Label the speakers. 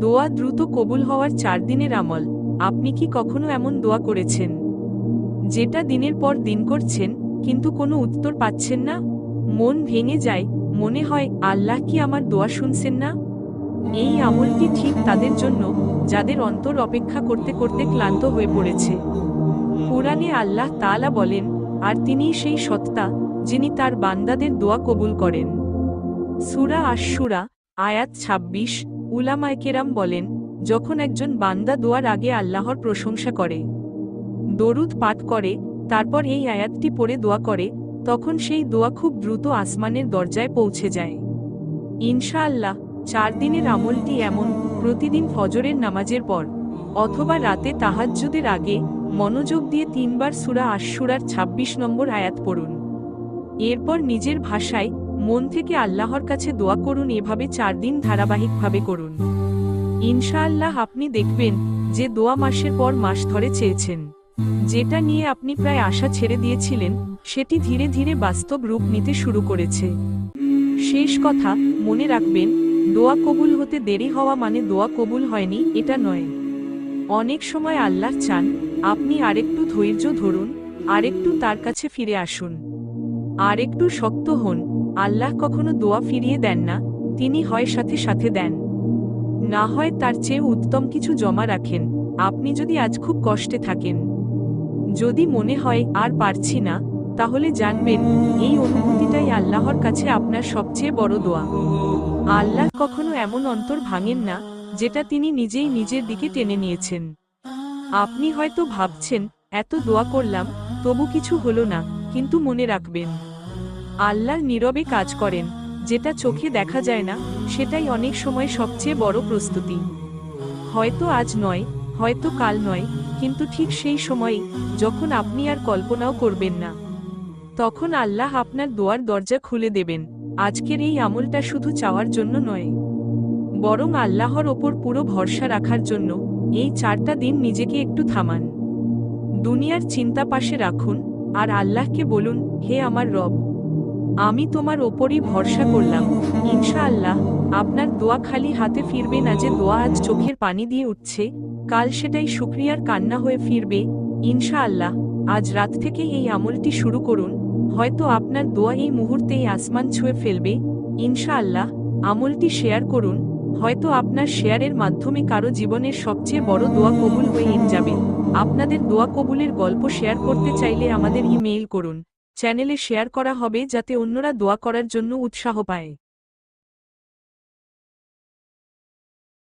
Speaker 1: দোয়া দ্রুত কবুল হওয়ার চার দিনের আমল। আপনি কি কখনো এমন দোয়া করেছেন? যেটা দিনের পর দিন করছেন, কিন্তু কোনো উত্তর পাচ্ছেন না? মন ভেঙে যায়, মনে হয়, আল্লাহ কি আমার দোয়া শুনছেন না? এই আমলটি ঠিক তাদের জন্য, যাদের অন্তর অপেক্ষা করতে করতে ক্লান্ত হয়ে পড়েছে। কোরআনে আল্লাহ তালা বলেন, আর তিনিই সেই সত্তা, যিনি তার বান্দাদের দোয়া কবুল করেন। সুরা আশুরা আয়াত ২৬ উলামায়কেরাম বলেন, যখন একজন বান্দা দোয়ার আগে আল্লাহর প্রশংসা করে, দরুদ পাঠ করে, তারপর এই আয়াতটি পড়ে দোয়া করে, তখন সেই দোয়া খুব দ্রুত আসমানের দরজায় পৌঁছে যায়। ইনশাআল্লাহ, চার দিনের আমলটি এমন, প্রতিদিন ফজরের নামাজের পর, অথবা রাতে তাহাজ্জুদের আগে, মনোযোগ দিয়ে তিনবার সুরা আশুরার ২৬ নম্বর আয়াত পড়ুন। এরপর নিজের ভাষায় মন থেকে আল্লাহর কাছে দোয়া করুন, এভাবে চার দিন ধারাবাহিকভাবে করুন। ইনশাআল্লাহ আপনি দেখবেন যে দোয়া মাসের পর মাস ধরে চেয়েছেন। যেটা নিয়ে আপনি প্রায় আশা ছেড়ে দিয়েছিলেন, সেটি ধীরে ধীরে বাস্তব রূপ নিতে শুরু করেছে। শেষ কথা, মনে রাখবেন, দোয়া কবুল হতে দেরি হওয়া মানে দোয়া কবুল হয়নি, এটা নয়। অনেক সময় আল্লাহ চান, আপনি আরেকটু ধৈর্য ধরুন, আরেকটু তার কাছে ফিরে আসুন। আরেকটু শক্ত হন আল্লাহ কখনো দোয়া ফিরিয়ে দেন না, তিনি হয় সাথে সাথে দেন। না হয় তার চেয়ে উত্তম কিছু জমা রাখেন, আপনি যদি আজ খুব কষ্টে থাকেন। যদি মনে হয়, আর পারছি না, তাহলে জানবেন, এই অনুভূতিটাই আল্লাহর কাছে আপনার সবচেয়ে বড় দোয়া। আল্লাহ কখনো এমন অন্তর ভাঙেন না, যেটা তিনি নিজেই নিজের দিকে টেনে নিয়েছেন। আপনি হয়তো ভাবছেন, এত দোয়া করলাম, তবু কিছু হলো না, কিন্তু মনে রাখবেন। আল্লাহ নীরবে কাজ করেন। যেটা চোখে দেখা যায় না, সেটাই অনেক সময় সবচেয়ে বড় প্রস্তুতি। হয়তো আজ নয়, হয়তো কাল নয়, কিন্তু ঠিক সেই সময়ই যখন আপনি আর কল্পনাও করবেন না, তখন আল্লাহ আপনার দোয়ার দরজা খুলে দেবেন। আজকের এই আমলটা শুধু চাওয়ার জন্য নয়, বরং আল্লাহর ওপর পুরো ভরসা রাখার জন্য এই চারটা দিন নিজেকে একটু থামান। দুনিয়ার চিন্তা পাশে রাখুন, আর আল্লাহকে বলুন, হে আমার রব আমি তোমার ওপরই ভরসা করলাম। ইনশাআল্লাহ, আপনার দোয়া খালি হাতে ফিরবে না যে দোয়া আজ চোখের পানি দিয়ে উঠছে। কাল সেটাই শুক্রিয়ার কান্না হয়ে ফিরবে। ইনশাআল্লাহ, আজ রাত থেকে এই আমলটি শুরু করুন। হয়তো আপনার দোয়া এই মুহূর্তেই আসমান ছুঁয়ে ফেলবে। ইনশাআল্লাহ, আমলটি শেয়ার করুন। হয়তো আপনার শেয়ারের মাধ্যমে কারও জীবনের সবচেয়ে বড় দোয়া কবুল হয়ে যাবে। আপনাদের দোয়া কবুলের গল্প শেয়ার করতে চাইলে আমাদের ইমেইল করুন। চ্যানেলে শেয়ার করা হবে যাতে অন্যরা দোয়া করার জন্য উৎসাহ পায়।